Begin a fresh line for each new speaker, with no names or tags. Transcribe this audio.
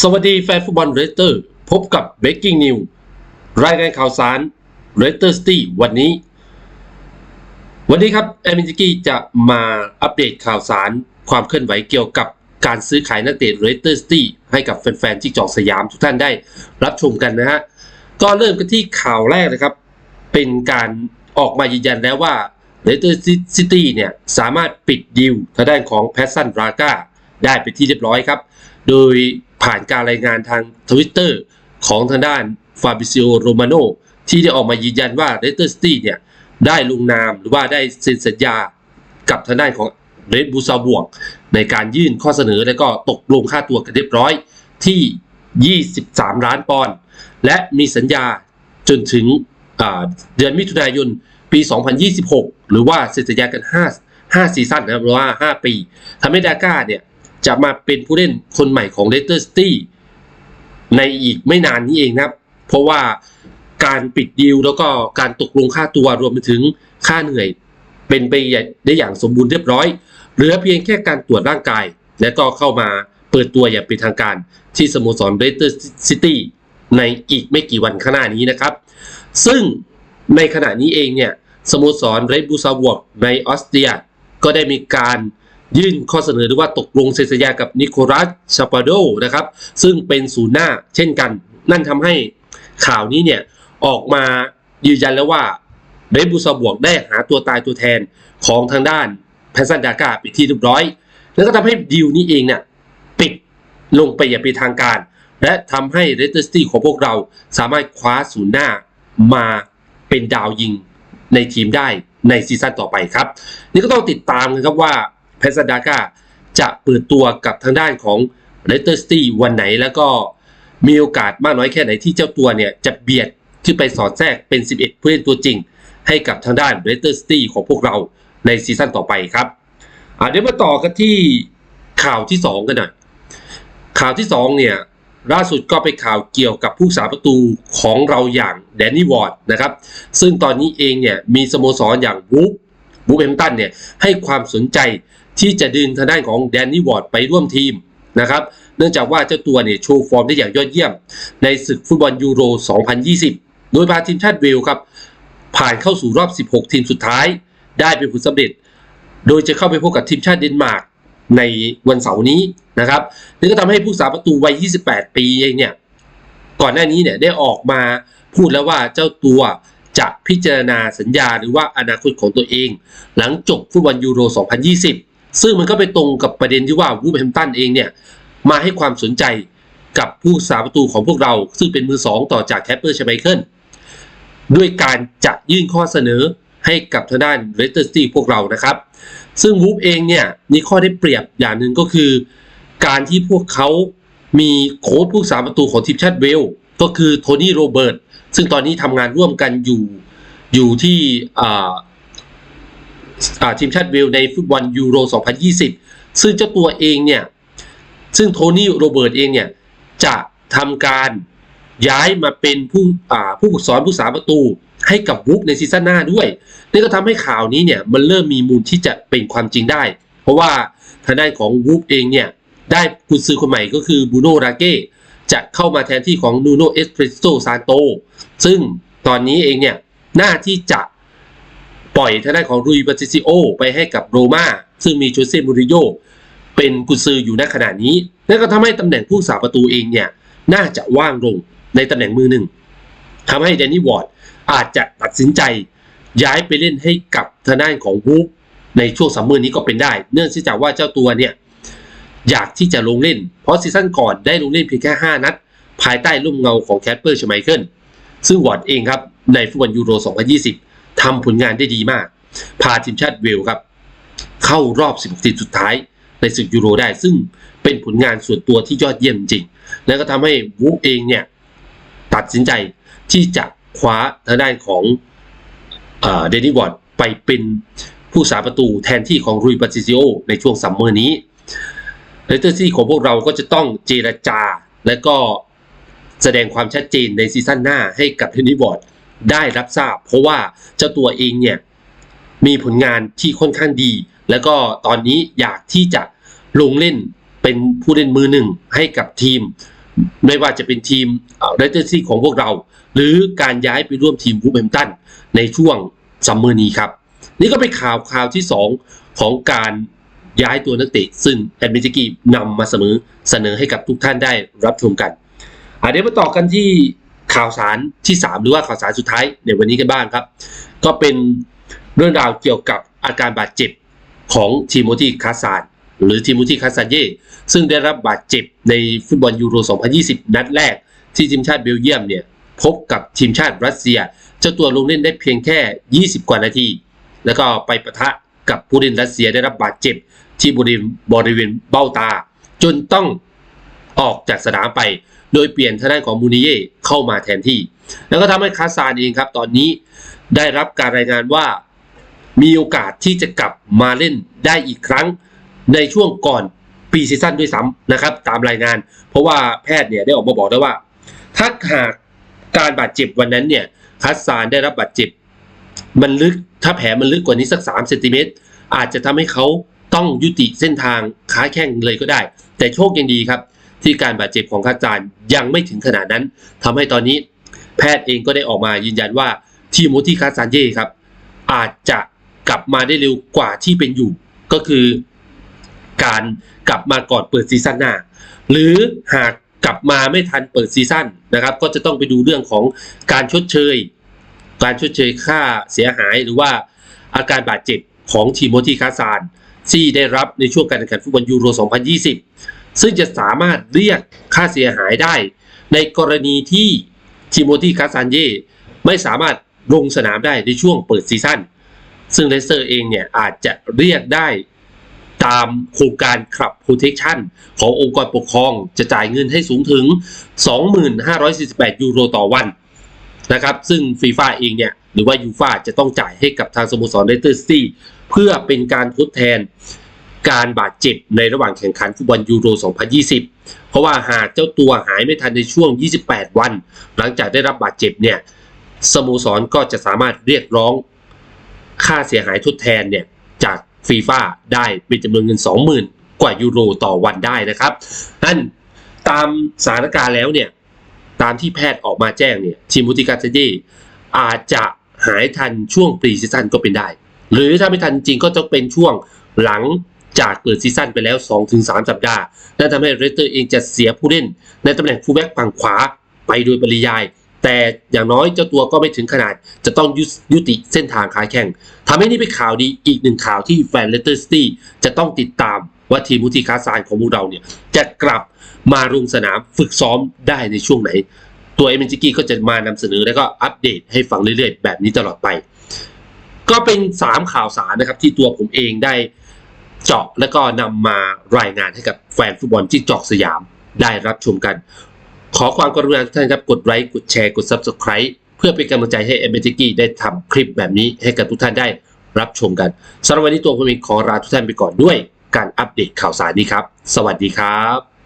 สวัสดีแฟนฟุตบอลเรสเตอร์ พบกับ Breaking News รายงานข่าวสารเรสเตอร์สตีวันนี้ วันนี้ครับแอมินจิกี้จะมาอัปเดตข่าวสารความเคลื่อนไหวเกี่ยวกับการซื้อขายนักเตะเรสเตอร์สตีให้กับแฟนๆที่จอกสยามทุกท่านได้รับชมกันนะฮะ ก็เริ่มกันที่ข่าวแรกนะครับ เป็นการออกมายืนยันแล้วว่าเลสเตอร์ซิตี้เนี่ยสามารถปิดดีลทางด้านของแพสซันราก้าได้เป็นที่เรียบร้อยครับ โดยผ่านการรายงานทางทวิตเตอร์ของทางด้านฟาบิซิโอโรมาโนที่ได้ออกมายืนยันว่าเลสเตอร์ซิตี้เนี่ยได้ลงนามหรือว่าได้เซ็นสัญญากับทางด้านของเรดบูซาบวก ในการยื่นข้อเสนอและก็ตกลงค่าตัวกันเรียบร้อยที่ 23 ล้านปอนด์และมีสัญญาจนถึงเดือนมิถุนายนปี 2026 หรือว่าเซ็นสัญญากัน 5 5ซีซั่นนะครับหรือว่า 5 ปีทำให้ดาก้าเนี่ย จะมาเป็นผู้เล่นคนใหม่ของเลสเตอร์ซิตี้ในอีกไม่นานนี้เองนะครับ เพราะว่าการปิดดีลแล้วก็การตกลงค่าตัวรวมไปถึงค่าเหนื่อย เป็นไปได้อย่างสมบูรณ์เรียบร้อย เหลือเพียงแค่การตรวจร่างกาย และก็เข้ามาเปิดตัวอย่างเป็นทางการที่สโมสรเรสเตอร์ซิตี้ในอีกไม่กี่วันข้างหน้านี้นะครับ ซึ่งในขณะนี้เองเนี่ยสโมสรเรดบูซาวกในออสเตรียก็ได้มีการ ยื่นข้อเสนอหรือว่าตกลงเซ็นสัญญากับนิโคลัสชาปาโดนะครับ ซึ่งเป็นศูนย์หน้าเช่นกัน นั่นทำให้ข่าวนี้เนี่ยออกมายืนยันแล้วว่าเรดบูซาวกได้หาตัวตายตัวแทนของทางด้านแพซันดากาไปที่เรียบร้อย แล้วก็ทำให้ดีลนี้เองเนี่ยปิดลงไปอย่างเป็นทางการ และทำให้เรสเตอร์ซิตี้ของพวกเราสามารถคว้าศูนย์หน้ามาเป็นดาวยิงในทีมได้ในซีซั่นต่อไปครับ นี่ก็ต้องติดตามกันครับว่า เพซาดากาจะเปิดตัวกับทางด้านของเรสเตอร์ซิตี้วันไหนแล้วก็มีโอกาสมากน้อยแค่ไหนที่เจ้าตัวเนี่ยจะเบียดขึ้นไปสอดแทรกเป็น 11 ผู้เล่นตัวจริง ให้กับทางด้านเรสเตอร์ซิตี้ของพวกเราในซีซั่นต่อไปครับอะเดี๋ยวมาต่อกันที่ข่าวที่ 2 กันหน่อยข่าวที่ 2 เนี่ยล่าสุดก็เป็นข่าวเกี่ยวกับผู้สาประตูของเราอย่างแดนนี่วอร์ดนะครับ ซึ่งตอนนี้เองเนี่ยมีสโมสรอย่างวูฟ วูฟแฮมตันเนี่ยให้ความสนใจที่จะดึงทางด้านของแดนนี่วอร์ดไปร่วมทีมนะครับเนื่องจากว่าเจ้าตัวเนี่ยโชว์ฟอร์มได้อย่างยอดเยี่ยม ในศึกฟุตบอลยูโร 2020 โดยพาทีมชาติเวลครับ ผ่านเข้าสู่รอบ 16 ทีมสุดท้าย ได้เป็นผลสำเร็จ โดยจะเข้าไปพบกับทีมชาติเดนมาร์กในวันเสาร์นี้นะครับนี่ก็ทำให้ผู้สาประตูวัย 28 ปีเองเนี่ยก่อนหน้านี้เนี่ยได้ออกมาพูดแล้วว่าเจ้าตัว จะพิจารณาสัญญาหรือว่าอนาคตของตัวเอง หลังจบฟุตบอลยูโร 2020 ซึ่งมันก็ไปตรงกับประเด็นที่ว่าวูฟแฮมตันเองเนี่ยมาให้ความสนใจกับผู้สาประตูของพวกเรา ซึ่งเป็นมือสองต่อจากแคปเปอร์ชไมเคิลด้วยการจะยื่นข้อเสนอให้กับทางด้านเรสเตอร์ซิตี้พวกเรานะครับ ซึ่งวูฟเองเนี่ยมีข้อได้เปรียบอย่างหนึ่งก็คือ การที่พวกเขามีโค้ชผู้สาประตูของทีมชาติเวลก็คือโทนี่โรเบิร์ต ซึ่งตอนนี้ทำงานร่วมกันอยู่อยู่ที่ทีมชาติเวลในฟุตบอลยูโร 2020 ซึ่งเจ้าตัวเองเนี่ย ซึ่งโทนี่โรเบิร์ตเองเนี่ย จะทำการย้ายมาเป็นผู้ผู้ฝึกสอนผู้สาประตูให้กับวูฟในซีซั่นหน้าด้วย นี่ก็ทำให้ข่าวนี้เนี่ย มันเริ่มมีมูลที่จะเป็นความจริงได้ เพราะว่าทางด้านของวูฟเองเนี่ย ได้กุนซือคนใหม่ก็คือบูโนราเก้ จะเข้ามาแทนที่ของนูโนเอสเปรสโซซานโตซึ่งตอนนี้เองเนี่ยหน้าที่จะปล่อยทางด้านของรุยปาติซิโอ ไปให้กับโรม่าซึ่งมีโจเซ่มูริโยเป็นกุซืออยู่ณขณะนี้ นั่นก็ทำให้ตำแหน่งผู้สาประตูเองเนี่ยน่าจะว่างลงในตำแหน่งมือหนึ่งทำให้แดนนี่วอร์ดอาจจะตัดสินใจย้ายไปเล่นให้กับทางด้านของวูฟในช่วงซัมเมอนี้ก็เป็นได้ เนื่องจากว่าเจ้าตัวเนี่ย อยากที่จะลงเล่น เพราะซีซั่นก่อนได้ลงเล่นเพียงแค่ 5 นัด ภายใต้ร่มเงาของแคทเปอร์ชไมเคิลซึ่งวอร์ดเองครับในฟุตบอลยูโร 2020 ทำผลงานได้ดีมาก พาทีมชาติเวลครับ เข้ารอบ 16 ทีมสุดท้ายในศึกยูโรได้ ซึ่งเป็นผลงานส่วนตัวที่ยอดเยี่ยมจริง แล้วก็ทำให้วูฟเองเนี่ยตัดสินใจที่จะคว้าทางด้านของเดนนี่วอร์ดไปเป็นผู้สาประตูแทนที่ของรุยปาติซิโอในช่วงซัมเมอร์นี้ เลสเตอร์ซิตี้ของพวกเราก็จะต้องเจรจา และก็แสดงความชัดเจนในซีซั่นหน้าให้กับเทนนิบอร์ดได้รับทราบ เพราะว่าเจ้าตัวเองเนี่ยมีผลงานที่ค่อนข้างดี แล้วก็ตอนนี้อยากที่จะลงเล่นเป็นผู้เล่นมือหนึ่งให้กับทีม ไม่ว่าจะเป็นทีมเรเตอร์ซี่ของพวกเรา หรือการย้ายไปร่วมทีมวูฟแฮมตันในช่วงซัมเมอร์นี้ครับ นี่ก็เป็นข่าวข่าวที่ 2 ของการ ย้ายตัวนักเตะซึ่งแอดมิจิกีนำมาเสมอเสนอให้กับทุกท่านได้รับชมกันอะเดี๋ยวมาต่อกันที่ข่าวสารที่ 3 หรือว่าข่าวสารสุดท้ายในวันนี้กันบ้างครับ ก็เป็นเรื่องราวเกี่ยวกับอาการบาดเจ็บของทีโมธีคาซานหรือทีโมธีคาซานเย่ซึ่งได้รับบาดเจ็บในฟุตบอลยูโร 2020 นัดแรก ที่ทีมชาติเบลเยียมเนี่ยพบกับทีมชาติรัสเซีย เจ้าตัวลงเล่นได้เพียงแค่ 20 กว่านาที แล้วก็ไปประทะกับผู้เล่นรัสเซียได้รับบาดเจ็บ ที่บริเวณบริเวณเบ้าตา จนต้องออกจากสนามไป โดยเปลี่ยนทางด้านของมูนิเย่เข้ามาแทนที่ แล้วก็ทำให้คาซานเองครับ ตอนนี้ได้รับการรายงานว่ามีโอกาสที่จะกลับมาเล่นได้อีกครั้งในช่วงก่อนปีซีซั่นด้วยซ้ำนะครับ ตามรายงาน เพราะว่าแพทย์เนี่ยได้ออกมาบอกแล้วว่า ถ้าหากการบาดเจ็บวันนั้นเนี่ยคัสซานได้รับบาดเจ็บ มันลึกถ้าแผลมันลึกกว่านี้สัก3เซนติเมตรอาจจะทำให้เขา ต้องยุติเส้นทางค้าแข้งเลยก็ได้ แต่โชคยังดีครับ ที่การบาดเจ็บของคัสซานยังไม่ถึงขนาดนั้นทำให้ตอนนี้แพทย์เองก็ได้ออกมายืนยันว่าทีโมที่คาซานเย่ครับ อาจจะกลับมาได้เร็วกว่าที่เป็นอยู่ ก็คือการกลับมาก่อนเปิดซีซั่นหน้า หรือหากกลับมาไม่ทันเปิดซีซั่นนะครับ ก็จะต้องไปดูเรื่องของการชดเชย การชดเชยค่าเสียหายหรือว่าอาการบาดเจ็บของทีโมธีคาซาน ที่ได้รับในช่วงการแข่งขันฟุตบอลยูโร 2020 ซึ่งจะสามารถเรียกค่าเสียหายได้ ในกรณีที่ทีโมธีคาซานเย่ไม่สามารถลงสนามได้ในช่วงเปิดซีซั่น ซึ่งเลสเตอร์เองเนี่ยอาจจะเรียกได้ตามโครงการขับ protection ขององค์กรปกครองจะจ่ายเงินให้สูงถึง 2548 ยูโรต่อวันนะครับ ซึ่งฟีฟ่าเองเนี่ยหรือว่ายูฟาจะต้องจ่ายให้กับทางสโมสรเลสเตอร์ซิตี้ เพื่อเป็นการทดแทนการบาดเจ็บในระหว่างแข่งขันฟุตบอลยูโร 2020 เพราะว่าหากเจ้าตัวหายไม่ทันในช่วง 28 วัน หลังจากได้รับบาดเจ็บเนี่ยสโมสรก็จะสามารถเรียกร้องค่าเสียหายทดแทนเนี่ยจากฟีฟ่าได้เป็นจำนวนเงิน 20,000 กว่ายูโรต่อวันได้นะครับนั่นตามสถานการณ์แล้วเนี่ยตามที่แพทย์ออกมาแจ้งเนี่ยทีมมุติกาเซเย่อาจจะหายทันช่วงปรีซีซั่นก็เป็นได้ หรือถ้าไม่ทันจริงก็จะเป็นช่วงหลังจากเปิดซีซั่นไปแล้ว 2-3 สัปดาห์นั่นทำให้เรสเตอร์เองจะเสียผู้เล่น ในตำแหน่งฟูลแบ็กฝั่งขวาไปโดยปริยาย แต่อย่างน้อยเจ้าตัวก็ไม่ถึงขนาด จะต้องยุยุติเส้นทางค้าแข่งทำให้นี่เป็นข่าวดีอีกหนึ่งข่าวที่แฟนเลสเตอร์ซิตี้จะต้องติดตามว่าทีมมุติคาซานของพวกเราเนี่ย จะกลับมาลงสนามฝึกซ้อมได้ในช่วงไหน ตัวเอเมนจิกี้ก็จะมานำเสนอแล้วก็อัปเดตให้ฟังเรื่อยๆ แบบนี้ตลอดไป ก็เป็น3ข่าวสารนะครับ ที่ตัวผมเองได้เจาะแล้วก็นำมารายงานให้กับแฟนฟุตบอลที่เจาะสยามได้รับชมกัน ขอความกรุณาทุกท่านครับกดไลค์กดแชร์กด Subscribe เพื่อเป็นกำลังใจให้เอเมจิกี้ได้ทำคลิปแบบนี้ให้กับทุกท่านได้รับชมกันสำหรับวันนี้ตัวผมเองขอลาทุกท่านไปก่อนด้วยการอัปเดตข่าวสารนี้ครับ สวัสดีครับ